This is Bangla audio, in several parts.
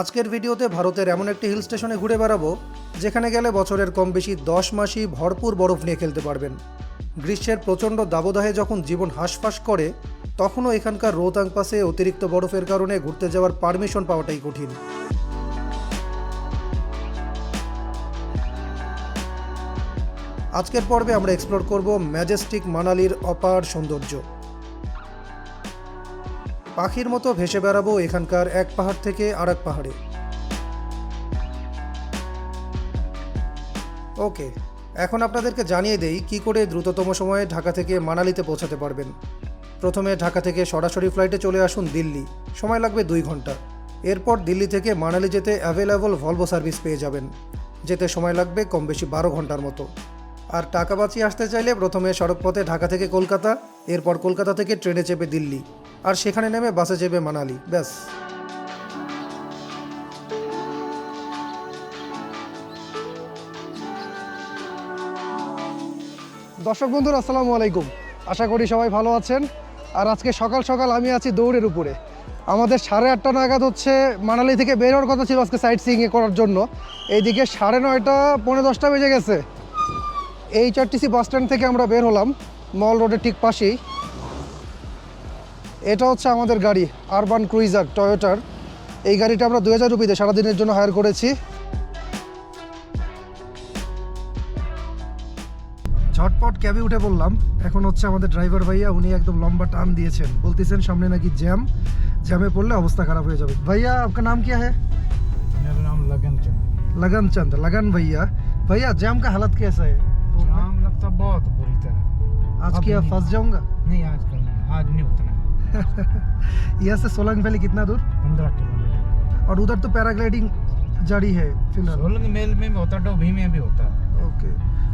আজকের ভিডিওতে ভারতের এমন একটি হিল স্টেশনে ঘুরে বেড়াবো, যেখানে গেলে বছরের কম বেশি দশ মাসই ভরপুর বরফ নিয়ে খেলতে পারবেন। গ্রীষ্মের প্রচণ্ড দাবদাহে যখন জীবন হাঁসফাঁস করে, তখনও এখানকার রোহতাং পাসে অতিরিক্ত বরফের কারণে ঘুরতে যাওয়ার পারমিশন পাওয়াটাই কঠিন। আজকের পর্বে আমরা এক্সপ্লোর করব ম্যাজেস্টিক মানালির অপার সৌন্দর্য। পাখির মতো ভেসে বেড়াবো এখানকার এক পাহাড় থেকে আরেক পাহাড়ে। ওকে, এখন আপনাদেরকে জানিয়ে দেই কি করে দ্রুততম সময়ে ঢাকা থেকে মানালিতে পৌঁছাতে পারবেন। প্রথমে ঢাকা থেকে সরাসরি ফ্লাইটে চলে আসুন দিল্লি। সময় লাগবে দুই ঘণ্টা। এরপর দিল্লি থেকে মানালি যেতে অ্যাভেলেবল ভলভো সার্ভিস পেয়ে যাবেন। যেতে সময় লাগবে কম বেশি বারো ঘণ্টার মতো। আর টাকা বাঁচিয়ে আসতে চাইলে প্রথমে সড়কপথে ঢাকা থেকে কলকাতা, এরপর কলকাতা থেকে ট্রেনে চেপে দিল্লি। আর সেখানে নেমে বাসে চেপে মানালি, ব্যাস। দর্শক বন্ধুরা, আসসালামু আলাইকুম। আশা করি সবাই ভালো আছেন। আর আজকে সকাল সকাল আমি আছি দৌড়ের উপরে। আমাদের সাড়ে আটটা নাগাদ হচ্ছে মানালি থেকে বের হওয়ার কথা ছিল আজকে সাইট সিইংয়ে করার জন্য। এইদিকে সাড়ে নয়টা, পৌনে দশটা বেজে গেছে। এই চারটিসি বাস স্ট্যান্ড থেকে আমরা বের হলাম। মল রোডের ঠিক পাশেই। এটা হচ্ছে আমাদের গাড়ি আরবান ক্রুইজার টয়োটার এই গাড়িটা আমরা দু হাজার রুপিতে সারাদিনের জন্য হায়ার করেছি ঝটপট ক্যাবে উঠে বললাম এখন হচ্ছে আমাদের ড্রাইভার ভাইয়া উনি একদম লম্বা টান দিয়েছেন বলতেছেন সামনে নাকি জ্যাম জ্যামে পড়লে অবস্থা খারাপ হয়ে যাবে ভাইয়া आपका नाम क्या है मेरा नाम लगन चंद लगन चंद लगन भैया भैया जैम का हालत कैसा है शाम लगता बहुत बुरी तरह आज अब क्या नहीं। फंस जाऊंगा नहीं आज कल नहीं आज नहीं उतना यहाँ से सोलंग वैली कितना दूर पंद्रह किलोमीटर और उधर तो पैराग्लाइडिंग जारी है फिलहाल सोलंग मेल में भी होता डोभी में भी होता ओके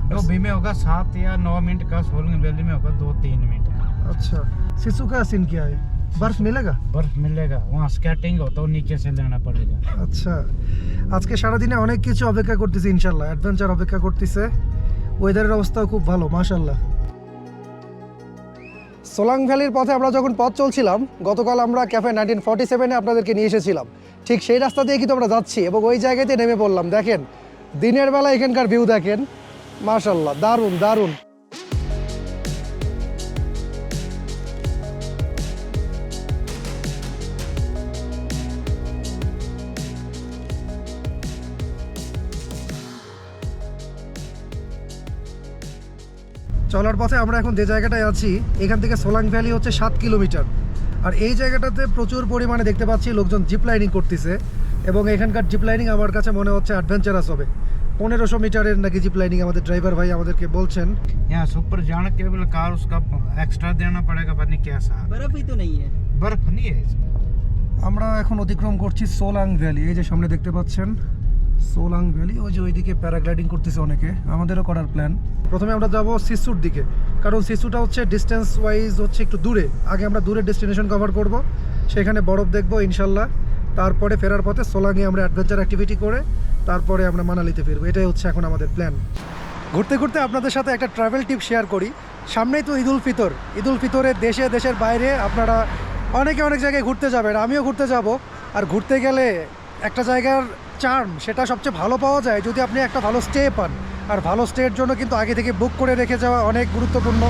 डोभी में होगा सात या नौ मिनट का सोलंग वैली में होगा दो तीन मिनट का अच्छा शिशु का सीन क्या है बर्फ मिलेगा बर्फ मिलेगा वहाँ स्केटिंग होता है वो नीचे से लेना पड़ेगा আচ্ছা আজকে সারাদিনে অনেক কিছু অপেক্ষা করতেছি ইনশাল্লাহ অ্যাডভেঞ্চার অপেক্ষা করতেছে ওয়েদারের অবস্থাও খুব ভালো মাশাল্লাহ সোলাং ভ্যালির পথে আমরা যখন পথ চলছিলাম, গতকাল আমরা ক্যাফে নাইনটিন ফর্টি সেভেনে আপনাদেরকে নিয়ে এসেছিলাম। ঠিক সেই রাস্তা দিয়ে কিন্তু আমরা যাচ্ছি এবং ওই জায়গাতে নেমে পড়লাম। দেখেন, দিনের বেলা এখানকার ভিউ দেখেন। মাশাল্লাহ দারুণ দারুণ। চলার পথে আমরা এখন যে জায়গাটায় আছি এখান থেকে সোলাং ভ্যালি হচ্ছে সাত কিলোমিটার আর এই জায়গাটাতে প্রচুর পরিমাণে দেখতে পাচ্ছি লোকজন জিপ লাইনিং করতেছে এবং এখানকার জিপ লাইনিং আমার কাছে মনে হচ্ছে অ্যাডভেঞ্চারাস হবে পনেরোশো মিটারের নাকি জিপ লাইনিং আমাদের ড্রাইভার ভাই আমাদেরকে বলছেন यहाँ से ऊपर जाना केवल कार उसका एक्स्ट्रा देना पड़ेगा पता नहीं कैसा बर्फ ही तो नहीं है बर्फ नहीं है इसमें আমরা এখন অতিক্রম করছি সোলাং ভ্যালি এই যে সামনে দেখতে পাচ্ছেন সোলাং ভ্যালি, ওই যে ওইদিকে প্যারাগ্লাইডিং করতেছে অনেকে, আমাদেরও করার প্ল্যান প্রথমে আমরা যাব সিসুর দিকে, কারণ সিসুটা হচ্ছে ডিস্টেন্স ওয়াইজ হচ্ছে একটু দূরে। আগে আমরা দূরে ডেস্টিনেশন কভার করব, সেখানে বরফ দেখব, ইনশাল্লাহ। তারপরে ফেরার পথে সোলাংয়ে আমরা অ্যাডভেঞ্চার অ্যাক্টিভিটি করে, তারপরে আমরা মানালিতে ফিরবো। এটাই হচ্ছে এখন আমাদের প্ল্যান ঘুরতে ঘুরতে আপনাদের সাথে একটা ট্রাভেল টিপ শেয়ার করি। সামনেই তো ঈদুল ফিতর। ঈদুল ফিতরে দেশে, দেশের বাইরে আপনারা অনেকে অনেক জায়গায় ঘুরতে যাবেন, আমিও ঘুরতে যাব। আর ঘুরতে গেলে একটা জায়গার চার্ম সেটা সবচেয়ে ভালো পাওয়া যায় যদি আপনি একটা ভালো স্টে পান। আর ভালো স্টের জন্য কিন্তু আগে থেকে বুক করে রেখে যাওয়া অনেক গুরুত্বপূর্ণ।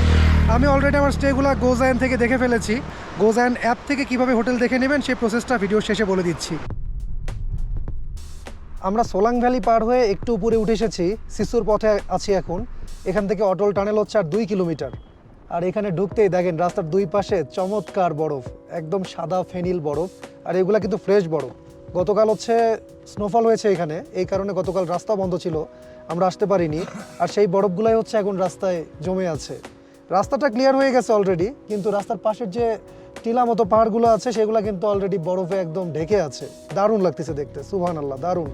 আমি অলরেডি আমার স্টেগুলো গোজায়ন থেকে দেখে ফেলেছি। গোজায়ন অ্যাপ থেকে কীভাবে হোটেল দেখে নেবেন সেই প্রসেসটা ভিডিও শেষে বলে দিচ্ছি। আমরা সোলাং ভ্যালি পার হয়ে একটু উপরে উঠে এসেছি। শিশুর পথে আছি এখন। এখান থেকে অটল টানেল হচ্ছে আর দুই কিলোমিটার। আর এখানে ঢুকতেই দেখেন রাস্তার দুই পাশে চমৎকার বরফ। একদম সাদা ফেনিল বরফ। আর এগুলা কিন্তু ফ্রেশ বরফ। গতকাল হচ্ছে স্নোফল হয়েছে এখানে। এই কারণে গতকাল রাস্তা বন্ধ ছিল। আমরা আসতে পারিনি। আর সেই বরফগুলাই হচ্ছে এখন রাস্তায় জমে আছে। রাস্তাটা ক্লিয়ার হয়ে গেছে অলরেডি কিন্তু রাস্তার পাশের যে টিলা মতো পাহাড়গুলো আছে, সেগুলো কিন্তু অলরেডি বরফে একদম ঢেকে আছে। দারুণ লাগতেছে দেখতে সুবহান আল্লাহ দারুণ।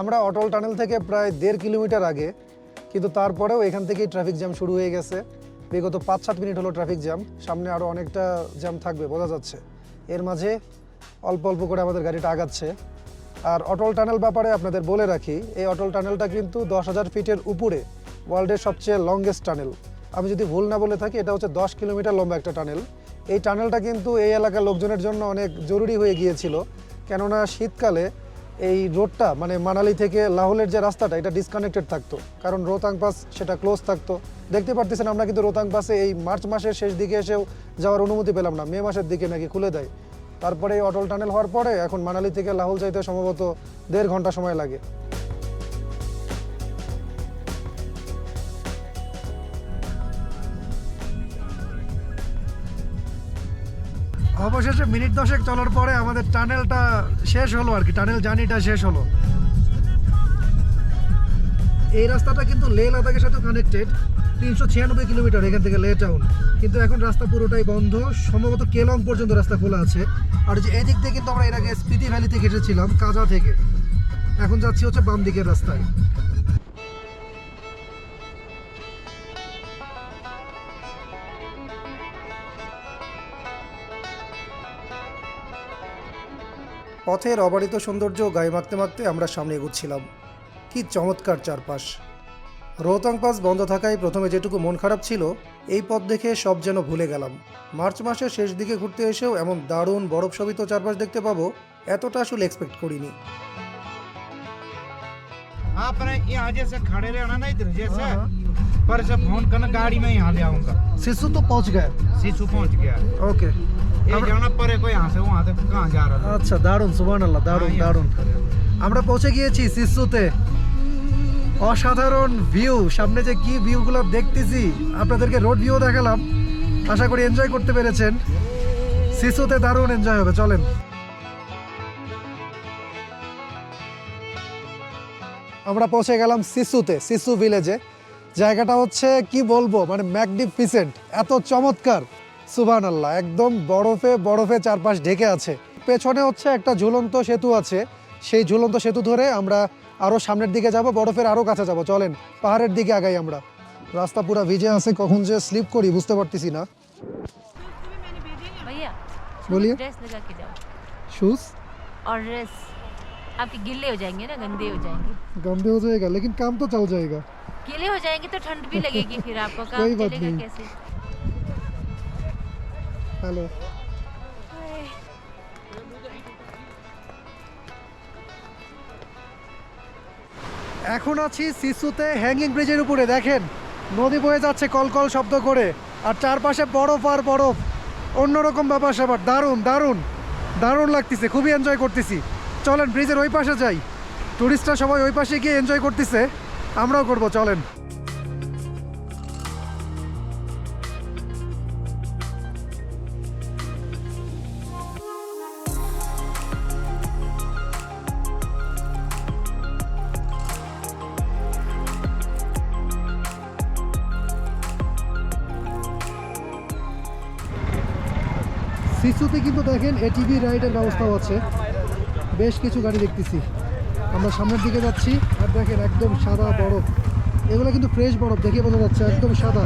আমরা অটল টানেল থেকে প্রায় দেড় কিলোমিটার আগে, কিন্তু তারপরেও এখান থেকেই ট্রাফিক জ্যাম শুরু হয়ে গেছে। বিগত পাঁচ সাত মিনিট হলো ট্রাফিক জ্যাম সামনে আরও অনেকটা জ্যাম থাকবে বোঝা যাচ্ছে। এর মাঝে অল্প অল্প করে আমাদের গাড়িটা আগাচ্ছে। আর অটল টানেল ব্যাপারে আপনাদের বলে রাখি, এই অটল টানেলটা কিন্তু দশ হাজার ফিটের উপরে ওয়ার্ল্ডের সবচেয়ে লংগেস্ট টানেল। আমি যদি ভুল না বলে থাকি, এটা হচ্ছে দশ কিলোমিটার লম্বা একটা টানেল। এই টানেলটা কিন্তু এই এলাকার লোকজনের জন্য অনেক জরুরি হয়ে গিয়েছিল। কেননা শীতকালে এই রোডটা মানে মানালি থেকে লাহোলের যে রাস্তাটা, এটা ডিসকানেক্টেড থাকতো। কারণ রোহতাং পাস সেটা ক্লোজ থাকতো। দেখতে পারতেছেন আমরা কিন্তু রোতাং পাসে এই মার্চ মাসের শেষ দিকে এসেও যাওয়ার অনুমতি পেলাম না। মে মাসের দিকে নাকি খুলে দেয়। তারপরে এই অটল টানেল হওয়ার পরে এখন মানালি থেকে লাহোল যাইতে সম্ভবত দেড় ঘণ্টা সময় লাগে। অবশেষে মিনিট দশেক চলার পরে আমাদের টানেলটা শেষ হলো আর কি, টানেল জার্নিটা শেষ হলো। এই রাস্তাটা কিন্তু লে লাদাখের সাথে কানেক্টেড তিনশো ছিয়ানব্বই কিলোমিটার এখান থেকে লে টাউন কিন্তু এখন রাস্তা পুরোটাই বন্ধ, সম্ভবত কেলং পর্যন্ত রাস্তা খোলা আছে। আর যে এদিক দিয়ে কিন্তু আমরা এর আগে স্পিতি ভ্যালি থেকে এসেছিলাম কাজা থেকে। এখন যাচ্ছি হচ্ছে বাম দিকের রাস্তায়। পথের অবারিত সৌন্দর্য গায়ে মাখতে মাখতে আমরা সামনে এগুচ্ছিলাম। কি চমৎকার চারপাশ। রোহতাং পাস বন্ধ থাকায় প্রথমে যেটুকু মন খারাপ ছিল এই পথ দেখে সব যেন ভুলে গেলাম। মার্চ মাসের শেষ দিকে ঘুরতে এসেও এমন দারুণ বরফ বরফশোভিত চারপাশ দেখতে পাবো এতটা আসলে এক্সপেক্ট করিনি। আপনার यहाँ जैसे खड़े रहना ना इधर जैसे हाँ, पर से फोन करना गाड़ी में यहाँ ले आऊंगा শিশু তো পৌঁছ গায় सीसू पहुंच गया है। ওকে ये जाना पड़े को यहाँ से वहाँ तक कहाँ जा रहा है আচ্ছা দারুণ সুবান আল্লাহ দারুণ हाँ, यहाँ দারুণ से खड़े हो। আমরা পৌঁছে গিয়েছি সিসুতে অসাধারণ ভিউ সামনে যে কি ভিউগুলো দেখতেছি আপনাদেরকে রোড ভিউ দেখালাম আশা করি এনজয় করতে পেরেছেন সিসুতে দারুণ এনজয় হবে চলেন আমরা পৌঁছে গেলাম সিসুতে সিসু ভিলেজে জায়গাটা হচ্ছে কি বলবো মানে ম্যাগনিফিসেন্ট এত চমৎকার সুবান আল্লাহ একদম বরফে বরফে চারপাশ ঢেকে আছে পেছনে হচ্ছে একটা ঝুলন্ত সেতু আছে সেই ঝুলন্ত সেতু ধরে আমরা আরও সামনের দিকে যাব বরফের আরও কাছে যাব চলেন পাহাড়ের দিকে আগাই আমরা রাস্তা পুরো ভিজে আছে কখন যে স্লিপ করি বুঝতে পারতেছি না भैया बोलिए ड्रेस लगा के जाओ শুজ और ड्रेस आपके गिल्ले हो जाएंगे ना गंदे हो जाएंगे गंदे हो जाएगा लेकिन काम तो चल जाएगा गीले हो जाएंगे तो ठंड भी लगेगी फिर आपको काम कोई बात चलेगा नहीं। कैसे হ্যালো এখন আছি সিসুতে হ্যাঙ্গিং ব্রিজের উপরে দেখেন নদী বয়ে যাচ্ছে কলকল শব্দ করে আর চারপাশে বরফ আর বরফ অন্যরকম ব্যাপার স্যাপার দারুণ দারুণ দারুণ লাগতেছে খুবই এনজয় করতেছি চলেন ব্রিজের ওই পাশে যাই টুরিস্টরা সবাই ওই পাশে গিয়ে এনজয় করতেছে আমরাও করব চলেন। সিসুতে কিন্তু দেখেন এটিভি রাইডের ব্যবস্থাও আছে। বেশ কিছু গাড়ি দেখতেছি। আমরা সামনের দিকে যাচ্ছি, আর দেখেন একদম সাদা বরফ। এগুলো কিন্তু ফ্রেশ বরফ, দেখে বোঝা যাচ্ছে একদম সাদা।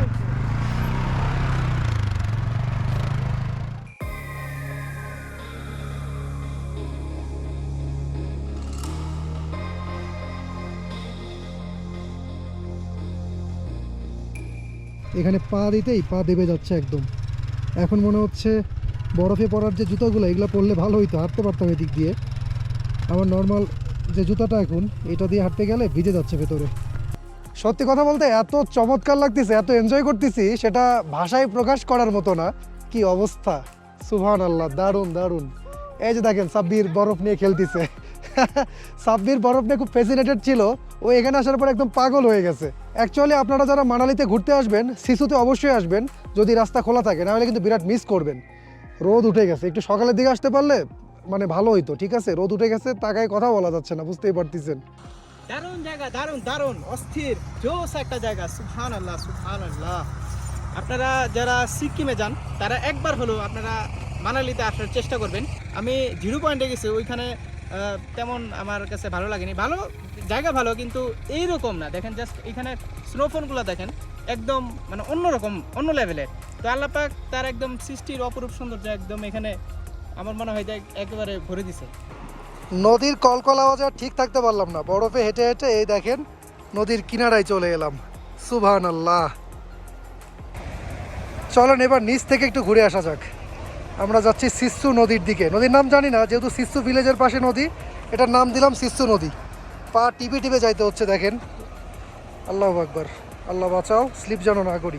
এখানে পা দিতেই পা দেবে যাচ্ছে একদম। এখন মনে হচ্ছে বরফে পড়ার যে জুতোগুলো, এগুলো পরলে ভালো হইতো, হাঁটতে পারতাম এদিক দিয়ে। আমার নর্মাল যে জুতাটা এখন, এটা দিয়ে হাঁটতে গেলে ভিজে যাচ্ছে ভেতরে। সত্যি কথা বলতে এত চমৎকার লাগতেছে, এত এনজয় করতেছি, সেটা ভাষায় প্রকাশ করার মতো না। কি অবস্থা? সুভান আল্লাহ দারুণ দারুণ। এই যে দেখেন, সাব্বির বরফ নিয়ে খেলতেছে। সাব্বির বরফ নিয়ে খুব ফ্যাসিনেটেড ছিল, ও এখানে আসার পর একদম পাগল হয়ে গেছে। অ্যাকচুয়ালি আপনারা যারা মানালিতে ঘুরতে আসবেন শিশুতে অবশ্যই আসবেন, যদি রাস্তা খোলা থাকে নাহলে কিন্তু বিরাট মিস করবেন। রোদ উঠে গেছে, একটু সকালের দিকে আসতে পারলে মানে ভালো হইতো, ঠিক আছে? রোদ উঠে গেছে, তাকায় কথা বলা যাচ্ছে না, বুঝতেই পারতেছেন। দারুণ জায়গা, দারুণ দারুণ, অস্থির, জোস একটা জায়গা সুবহান আল্লাহ সুবহান আল্লাহ আপনারা যারা সিকিমে যান, তারা একবার হলেও আপনারা মানালিতে আসার চেষ্টা করবেন। আমি জিরো পয়েন্টে গেছি, ওইখানে তেমন আমার কাছে ভালো লাগেনি। ভালো, জায়গা ভালো, কিন্তু এইরকম না। দেখেন জাস্ট এখানে স্নোফোনগুলো দেখেন, একদম মানে অন্যরকম, অন্য লেভেলের তো আল্লাপাক তার একদম সৃষ্টির অপরূপ সৌন্দর্য একদম এখানে আমার মনে হয় একেবারে ভরে দিছে। নদীর কলকল আওয়াজ আর ঠিক থাকতে পারলাম না। বরফে হেঁটে হেঁটে এই দেখেন, নদীর কিনারায় চলে এলাম। সুভান আল্লাহ চলেন এবার নিচ থেকে একটু ঘুরে আসা যাক। আমরা যাচ্ছি শিশু নদীর দিকে। নদীর নাম জানি না, যেহেতু শিশু ভিলেজের পাশে নদী, এটার নাম দিলাম শিশু নদী। পা টিপে টিপে যাইতে হচ্ছে, দেখেন। আল্লাহ আকবর। আল্লাহ বাঁচাও, স্লিপ যেন না করি।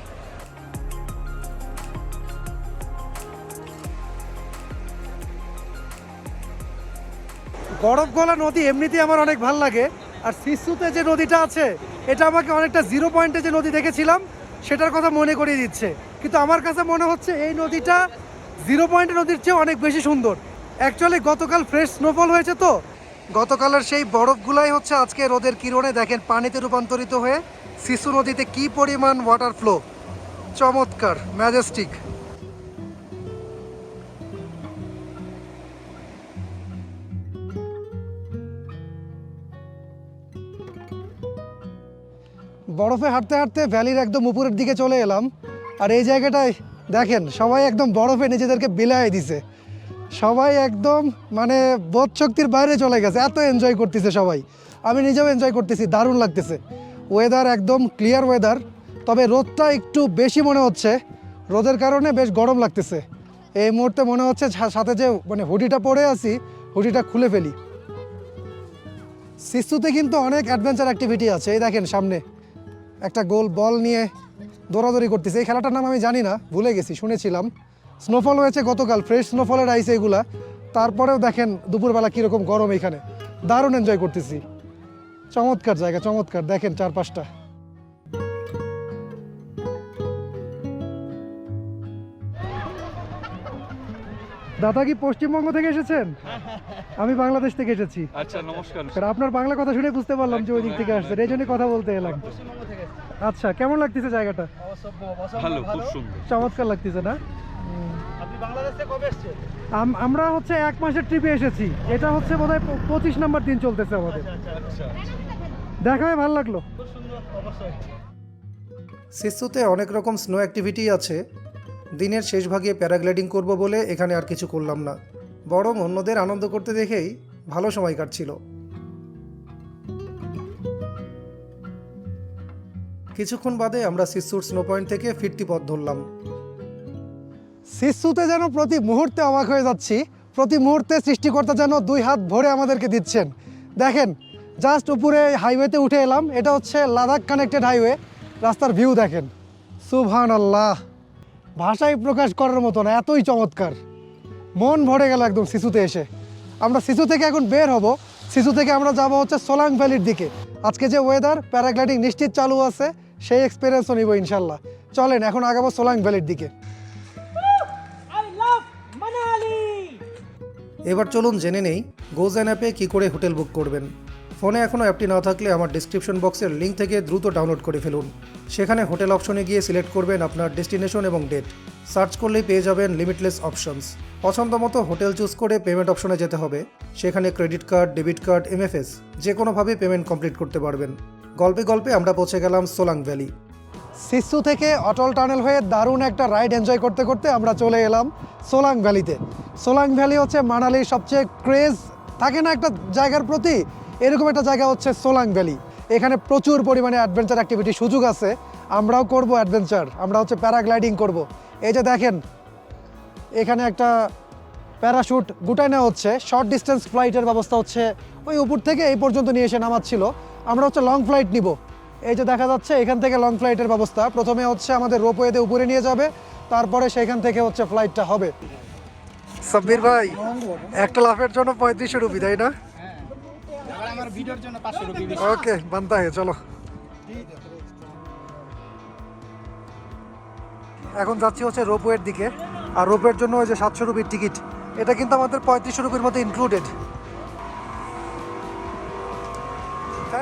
বরফ গলা নদী এমনিতেই আমার অনেক ভালো লাগে। আর শিশুতে যে নদীটা আছে, এটা আমাকে অনেকটা জিরো পয়েন্টে যে নদী দেখেছিলাম, সেটার কথা মনে করিয়ে দিচ্ছে। কিন্তু আমার কাছে মনে হচ্ছে এই নদীটা জিরো পয়েন্ট নদীর চেয়ে অনেক বেশি সুন্দর। অ্যাকচুয়ালি গতকাল ফ্রেশ স্নোফল হয়েছে তো। গতকালের সেই বরফগুলাই হচ্ছে আজকে রোদের কিরণে দেখেন পানিতে রূপান্তরিত হয়ে শিশু নদীতে কি পরিমাণ ওয়াটার ফ্লো চমৎকার ম্যাজেস্টিক বরফে হাঁটতে হাঁটতে ভ্যালির একদম উপরের দিকে চলে এলাম। আর এই জায়গাটায় দেখেন, সবাই একদম বরফে নিজেদেরকে বিলায় দিছে। সবাই একদম মানে বোধ শক্তির বাইরে চলে গেছে। এত এনজয় করতেছে সবাই। আমি নিজেও এনজয় করতেছি, দারুণ লাগতেছে। ওয়েদার একদম ক্লিয়ার ওয়েদার তবে রোদটা একটু বেশি মনে হচ্ছে। রোদের কারণে বেশ গরম লাগতেছে। এই মুহূর্তে মনে হচ্ছে সাথে যে মানে হুডিটা পরে আছি, হুডিটা খুলে ফেলি। শিশুতে কিন্তু অনেক অ্যাডভেঞ্চার অ্যাক্টিভিটি আছে। এই দেখেন সামনে। একটা গোল বল নিয়ে দৌড়াদৌড়ি করতেছে। এই খেলাটার নাম আমি জানি না ভুলে গেছি শুনেছিলাম। স্নোফল হয়েছে গতকাল ফ্রেশ স্নোফলের আইসে এগুলা। তারপরেও দেখেন দুপুরবেলা কীরকম গরম এখানে। দারুণ এনজয় করতেছি। চমৎকার জায়গা চমৎকার। দেখেন চারপাশটা। দাদা কি পশ্চিমবঙ্গ থেকে এসেছেন? আমি বাংলাদেশ থেকে এসেছি। আচ্ছা নমস্কার। আপনার বাংলা কথা শুনে বুঝতে পারলাম যে ওই দিক থেকে আসছেন এই জন্যই কথা বলতে এলাম। আচ্ছা কেমন লাগতেছে জায়গাটা? ভালো খুব সুন্দর। চমৎকার লাগতেছে না? আপনি বাংলাদেশ থেকে কবে এসছেন? আম- আমরা হচ্ছে এক মাসের ট্রিপে এসেছি। এটা হচ্ছে বোধহয় প- পঁচিশ নম্বর দিন চলতেছে আমাদের। দেখা হয়ে ভালো লাগল। সিসুতে অনেক রকম স্নো অ্যাক্টিভিটি আছে। দিনের শেষ ভাগে প্যারাগ্লাইডিং করব বলে এখানে আর কিছু করলাম না। বরং অন্যদের আনন্দ করতে দেখেই ভালো সময় কাটছিল। কিছুক্ষণ বাদে আমরা শিশুর স্নো পয়েন্ট থেকে ফিরতি পথ ধরলাম। শিশুতে যেন প্রতি মুহূর্তে অবাক হয়ে যাচ্ছি, প্রতি মুহূর্তে সৃষ্টিকর্তা যেন দুই হাত ভরে আমাদেরকে দিচ্ছেন। দেখেন জাস্ট উপরে হাইওয়েতে উঠে এলাম, এটা হচ্ছে লাদাখ কানেক্টেড হাইওয়ে রাস্তার ভিউ দেখেন। সুবহান আল্লাহ ভাষায় প্রকাশ করার মতো না, এতই চমৎকার। মন ভরে গেল একদম শিশুতে এসে। আমরা শিশু থেকে এখন বের হব, শিশু থেকে আমরা যাব হচ্ছে সোলাং ভ্যালির দিকে। আজকে যে ওয়েদার প্যারাগ্লাইডিং নিশ্চিত চালু আছে সেই এক্সপিরিয়েন্সও নিব ইনশাল্লাহ। চলেন এখন আগাবো সোলাং ভ্যালির দিকে। এবার চলুন জেনে নেই গোজেন অ্যাপে কী করে হোটেল বুক করবেন। ফোনে এখনও অ্যাপটি না থাকলে আমার ডিসক্রিপশন বক্সের লিঙ্ক থেকে দ্রুত ডাউনলোড করে ফেলুন। সেখানে হোটেল অপশনে গিয়ে সিলেক্ট করবেন আপনার ডেস্টিনেশন এবং ডেট সার্চ করলেই পেয়ে যাবেন লিমিটলেস অপশনস পছন্দ মতো হোটেল চুজ করে পেমেন্ট অপশনে যেতে হবে। সেখানে credit card debit card MFS যে কোনোভাবে পেমেন্ট কমপ্লিট করতে পারবেন। গল্পে গল্পে আমরা পৌঁছে গেলাম সোলাং ভ্যালি। সিসু থেকে অটল টানেল হয়ে দারুণ একটা রাইড এনজয় করতে করতে আমরা চলে এলাম সোলাং ভ্যালিতে। সোলাং ভ্যালি হচ্ছে মানালির সবচেয়ে ক্রেজ থাকে না একটা জায়গার প্রতি? এরকম একটা জায়গা হচ্ছে সোলাং ভ্যালি। এখানে প্রচুর পরিমাণে অ্যাডভেঞ্চার অ্যাক্টিভিটি সুযোগ আছে। আমরাও করব অ্যাডভেঞ্চার আমরা হচ্ছে প্যারাগ্লাইডিং করব। এই যে দেখেন, এখানে একটা প্যারাশুট গুটায় নেওয়া হচ্ছে। শর্ট ডিস্টেন্স ফ্লাইটের ব্যবস্থা হচ্ছে ওই উপর থেকে এই পর্যন্ত নিয়ে এসে নামাচ্ছিল। আমরা হচ্ছে লং ফ্লাইট নিব। এই যে দেখা যাচ্ছে, এখান থেকে লং ফ্লাইটের ব্যবস্থা। প্রথমে হচ্ছে আমাদের রোপওয়েতে উপরে নিয়ে যাবে, তারপরে সেখান থেকে হচ্ছে ফ্লাইটটা হবে। সাব্বির ভাই, একটা লাফের জন্য পঁয়ত্রিশশো রুপি, তাই না? ওকে, বানতা হে চলো। এখন যাচ্ছি হচ্ছে রোপওয়ের দিকে। আর রোপওয়ের জন্য ওই যে সাতশো রুপির টিকিট এটা কিন্তু আমাদের পঁয়ত্রিশশো রুপির মধ্যে ইনক্লুডেড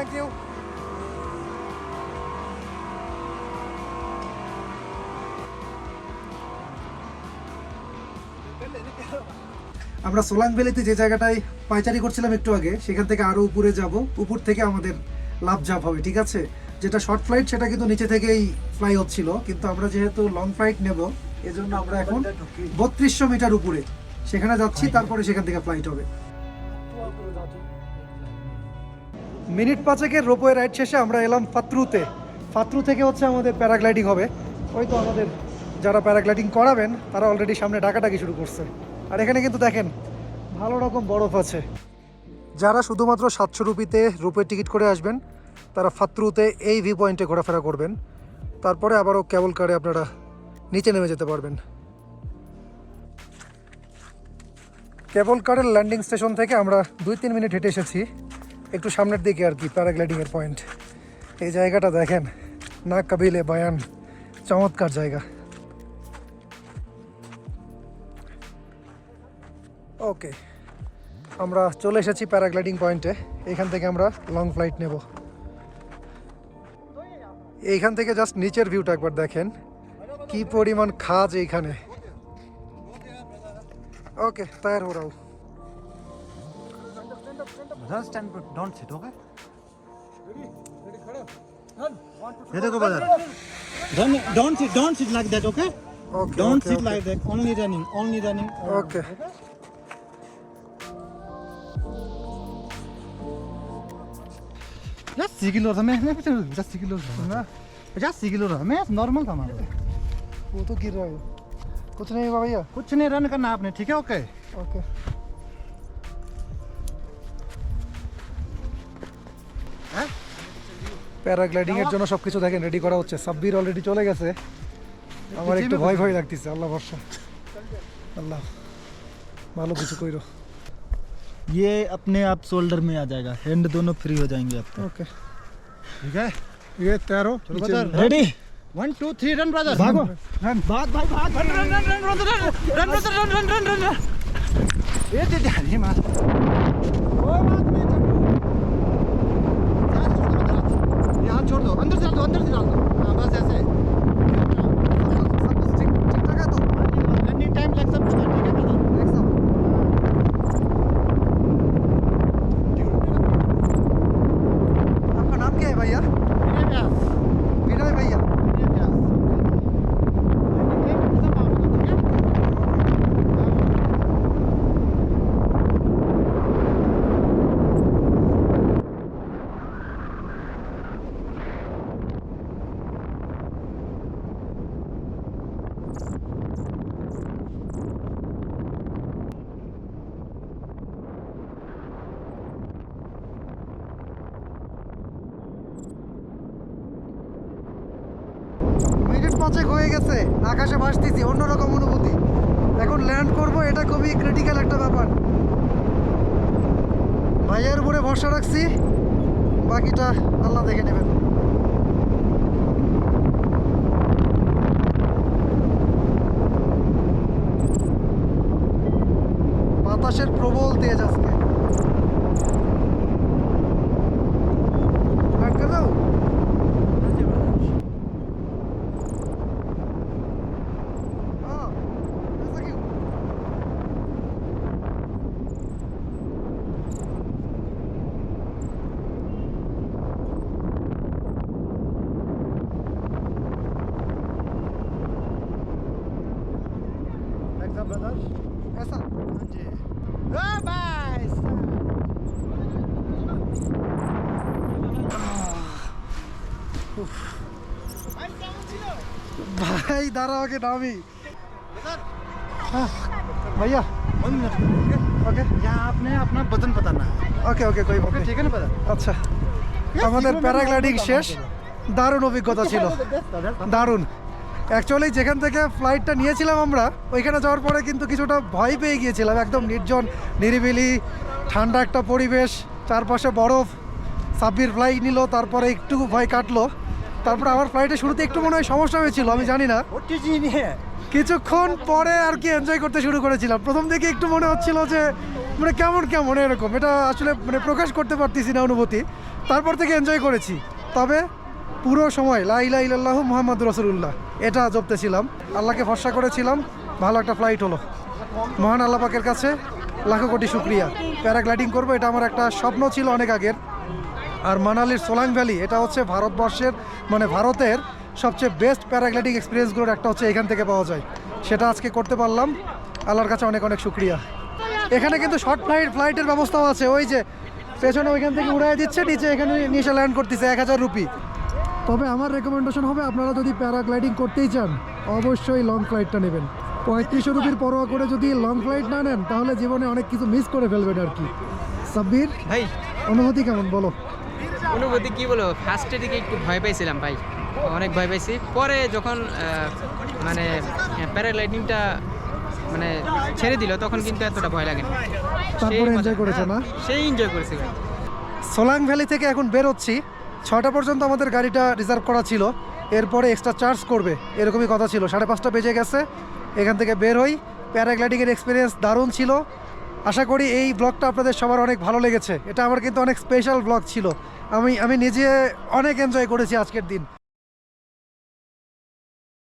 থ্যাংক ইউ আমরা সোলাং ভ্যালিতে যে জায়গাটায় পাইচারি করছিলাম একটু আগে সেখান থেকে আরও উপরে যাব। উপর থেকে আমাদের লাভ জাপ হবে ঠিক আছে? যেটা শর্ট ফ্লাইট সেটা কিন্তু নিচে থেকেই ফ্লাই হচ্ছিল কিন্তু আমরা যেহেতু লং ফ্লাইট নেব এজন্য আমরা এখন বত্রিশশো মিটার উপরে। সেখানে যাচ্ছি তারপরে সেখান থেকে ফ্লাইট হবে। মিনিট পাঁচেকের রোপওয়ে রাইড শেষে আমরা এলাম ফাত্রুতে। ফাত্রু থেকে হচ্ছে আমাদের প্যারাগ্লাইডিং হবে। ওই তো আমাদের যারা প্যারাগ্লাইডিং করাবেন, তারা অলরেডি সামনে ডাকাডাকি শুরু করছে। আর এখানে কিন্তু দেখেন, ভালো রকম বরফ আছে। যারা শুধুমাত্র সাতশো রুপিতে রুপের টিকিট করে আসবেন, তারা ফাত্রুতে এই ভিউ পয়েন্টে ঘোরাফেরা করবেন। তারপরে আবারও কেবল কারে আপনারা নিচে নেমে যেতে পারবেন। কেবল কারের ল্যান্ডিং স্টেশন থেকে আমরা দুই তিন মিনিট হেঁটে এসেছি। একটু সামনের দিকে আর কি, প্যারাগ্লাইডিংয়ের পয়েন্ট এই জায়গাটা দেখেন না কাবিলে বায়ান, চমৎকার জায়গা। ওকে আমরা চলে এসেছি প্যারাগ্লাইডিং পয়েন্টে এখান থেকে আমরা লং ফ্লাইট নেব। এইখান থেকে জাস্ট নিচের ভিউটা একবার দেখেন, কি পরিমাণ খাজ এইখানে। ওকে তৈরি হো दस टाइम पर डोंट सिट ओके ये देखो brother don't sit don't sit like that okay don't sit like that only running only running okay just see kilo था मैं जस्ट सी किलो था ना। पचास सी किलो था मैं नॉर्मल था हमारा वो तो गिर रहा है। कुछ नहीं हुआ भैया। कुछ नहीं रन करना आपने ठीक है? ओके ओके প্যারাগ্লাইডিং এর জন্য সবকিছু দেখেন রেডি করা হচ্ছে সাব্বির অলরেডি চলে গেছে আমার একটু ভয় ভয় লাগতেছে আল্লাহ ভরসা আল্লাহ ভালো কিছু কইরো ये अपने आप शोल्डर में आ जाएगा हैंड दोनों फ्री हो जाएंगे आपके ওকে ठीक है ये तैरो चलो brother ready one two three run brother भागो रन भाग भाग भाग run run run run run run run run run run run run ये दे दे ये मार পাঁচেক হয়ে গেছে। আকাশে ভাসতেছি, অন্যরকম অনুভূতি। এখন ল্যান্ড করব, এটা খুবই ক্রিটিক্যাল একটা ব্যাপার। ভাইয়ের উপরে ভরসা রাখছি, বাকিটা আল্লাহ দেখে নেবেন। भाई दारा के नामी हाँ, भैया वन मिनट ओके यहाँ आपने अपना वजन बताना है ওকে ওকে কই ओके ठीक है ना ब्रदर আচ্ছা আমাদের প্যারাগ্লাইডিং শেষ দারুণ অভিজ্ঞতা ছিল দারুণ অ্যাকচুয়ালি যেখান থেকে ফ্লাইটটা নিয়েছিলাম আমরা ওইখানে যাওয়ার পরে কিন্তু কিছুটা ভয় পেয়ে গিয়েছিলাম একদম নির্জন নিরিবিলি ঠান্ডা একটা পরিবেশ চারপাশে বরফ সাব্বির ফ্লাইট নিল তারপরে একটু ভয় কাটলো তারপর আমার ফ্লাইটের শুরুতে একটু মনে হয় সমস্যা হয়েছিল আমি জানি না। কিছুক্ষণ পরে আর কি এনজয় করতে শুরু করেছিলাম। প্রথম দিকে একটু মনে হচ্ছিল যে মানে কেমন কেমন এরকম। এটা আসলে মানে প্রকাশ করতে পারতেছি না অনুভূতি। তারপর থেকে এনজয় করেছি। তবে পুরো সময় লাইলা ইল্লাহ মোহাম্মদ রসুল্লাহ এটা জপতেছিলাম। আল্লাহকে ভরসা করেছিলাম ভালো একটা ফ্লাইট হলো। মহান আল্লাহ পাকের কাছে লাখো কোটি শুক্রিয়া। প্যারাগ্লাইডিং করব এটা আমার একটা স্বপ্ন ছিল অনেক আগের। আর মানালির সোলাং ভ্যালি এটা হচ্ছে ভারতবর্ষের মানে ভারতের সবচেয়ে বেস্ট প্যারাগ্লাইডিং এক্সপিরিয়েন্সগুলোর একটা হচ্ছে এখান থেকে পাওয়া যায়। সেটা আজকে করতে পারলাম। আল্লাহর কাছে অনেক অনেক শুক্রিয়া। এখানে কিন্তু শর্ট ফ্লাইট ফ্লাইটের ব্যবস্থাও আছে। ওই যে পেছনে ওইখান থেকে উড়াই দিচ্ছে নিচে এখানে নিয়ে এসে ল্যান্ড করতেছে এক হাজার রুপি তবে আমার রেকমেন্ডেশন হবে আপনারা যদি প্যারাগ্লাইডিং করতেই চান অবশ্যই লং ফ্লাইটটা নেবেন। পঁয়ত্রিশশো রুপির পরোয়া করে যদি লং ফ্লাইট না নেন তাহলে জীবনে অনেক কিছু মিস করে ফেলবেন আর কি। সাব্বির ভাই। অনুভূতি কেমন বলো? অনুভূতি কি বলব? ফার্স্টের দিকে একটু ভয় পাইছিলাম ভাই। অনেক ভয় পাইছি। পরে যখন মানে প্যারাগ্লাইডিংটা মানে ছেড়ে দিল তখন কিন্তু এতটা ভয় লাগে না তারপরে সেই enjoy মজা- করেছ হ্যাঁ, না? সেই এনজয় করেছি ভাই। সোলাং ভ্যালি থেকে এখন বেরোচ্ছি। ছটা পর্যন্ত আমাদের গাড়িটা রিজার্ভ করা ছিল। এরপরে এক্সট্রা চার্জ করবে এরকমই কথা ছিল। সাড়ে পাঁচটা বেজে গেছে। এখান থেকে বের হই। প্যারাগ্লাইডিংয়ের এক্সপিরিয়েন্স দারুণ ছিল। আশা করি এই ব্লগটা আপনাদের সবার অনেক ভালো লেগেছে। এটা আমার কিন্তু অনেক স্পেশাল ব্লগ ছিল। আমি আমি নিজে অনেক এনজয় করেছি আজকের দিন।